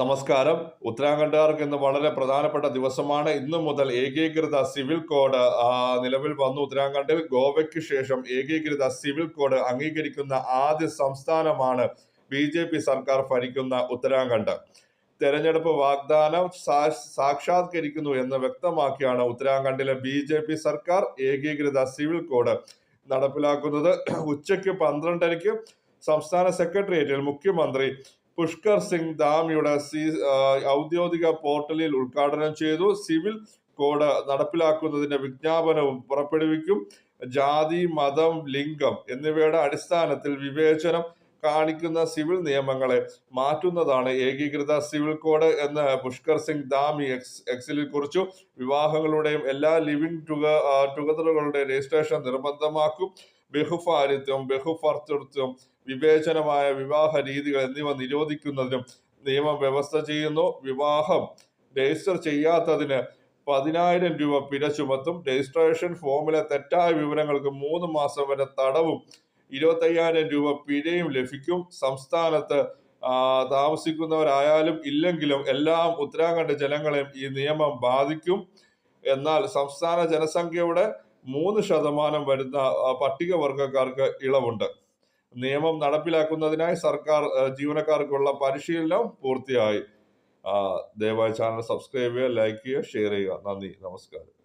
നമസ്കാരം. ഉത്തരാഖണ്ഡുകാർക്ക് ഇന്ന് വളരെ പ്രധാനപ്പെട്ട ദിവസമാണ്. ഇന്നു മുതൽ ഏകീകൃത സിവിൽ കോഡ് നിലവിൽ വന്നു ഉത്തരാഖണ്ഡിൽ ഗോവയ്ക്ക് ശേഷം ഏകീകൃത സിവിൽ കോഡ് അംഗീകരിക്കുന്ന ആദ്യ സംസ്ഥാനമാണ് ബി ജെ പി സർക്കാർ ഭരിക്കുന്ന ഉത്തരാഖണ്ഡ്. തെരഞ്ഞെടുപ്പ് വാഗ്ദാനം സാക്ഷാത്കരിക്കുന്നു എന്ന് വ്യക്തമാക്കിയാണ് ഉത്തരാഖണ്ഡിലെ ബി ജെ പി സർക്കാർ ഏകീകൃത സിവിൽ കോഡ് നടപ്പിലാക്കുന്നത്. ഉച്ചയ്ക്ക് പന്ത്രണ്ടരയ്ക്ക് സംസ്ഥാന സെക്രട്ടേറിയറ്റിൽ മുഖ്യമന്ത്രി പുഷ്കർ സിംഗ് ധാമിയുടെ സി ഔദ്യോഗിക പോർട്ടലിൽ ഉദ്ഘാടനം ചെയ്തു. സിവിൽ കോഡ് നടപ്പിലാക്കുന്നതിന്റെ വിജ്ഞാപനവും പുറപ്പെടുവിക്കും. ജാതി മതം ലിംഗം എന്നിവയുടെ അടിസ്ഥാനത്തിൽ വിവേചനം കാണിക്കുന്ന സിവിൽ നിയമങ്ങളെ മാറ്റുന്നതാണ് ഏകീകൃത സിവിൽ കോഡ് എന്ന് പുഷ്കർ സിംഗ് ദാമി എക്സ് എക്സിൽ കുറിച്ചു. വിവാഹങ്ങളുടെയും എല്ലാ ലിവിംഗ് ടുഗ ടുഗദറുകളുടെ രജിസ്ട്രേഷൻ നിർബന്ധമാക്കും. ബഹുഭാരിത്വം ബഹുഭർത്തൃത്വം വിവേചനമായ വിവാഹ രീതികൾ എന്നിവ നിരോധിക്കുന്നതിനും നിയമം വ്യവസ്ഥ ചെയ്യുന്നു. വിവാഹം രജിസ്റ്റർ ചെയ്യാത്തതിന് പതിനായിരം രൂപ പിഴ ചുമത്തും. രജിസ്ട്രേഷൻ ഫോമിലെ തെറ്റായ വിവരങ്ങൾക്ക് മൂന്ന് മാസം വരെ തടവും ഇരുപത്തയ്യായിരം രൂപ പിഴയും ലഭിക്കും. സംസ്ഥാനത്ത് താമസിക്കുന്നവരായാലും ഇല്ലെങ്കിലും എല്ലാം ഉത്തരാഖണ്ഡ് ജനങ്ങളെയും ഈ നിയമം ബാധിക്കും. എന്നാൽ സംസ്ഥാന ജനസംഖ്യയുടെ മൂന്ന് ശതമാനം വരുന്ന പട്ടികവർഗക്കാർക്ക് ഇളവുണ്ട്. നിയമം നടപ്പിലാക്കുന്നതിനായി സർക്കാർ ജീവനക്കാർക്കുള്ള പരിശീലനം പൂർത്തിയായി. ദയവായി ചാനൽ സബ്സ്ക്രൈബ് ചെയ്യുക ലൈക്ക് ചെയ്യുക ഷെയർ ചെയ്യുക. നന്ദി. നമസ്കാരം.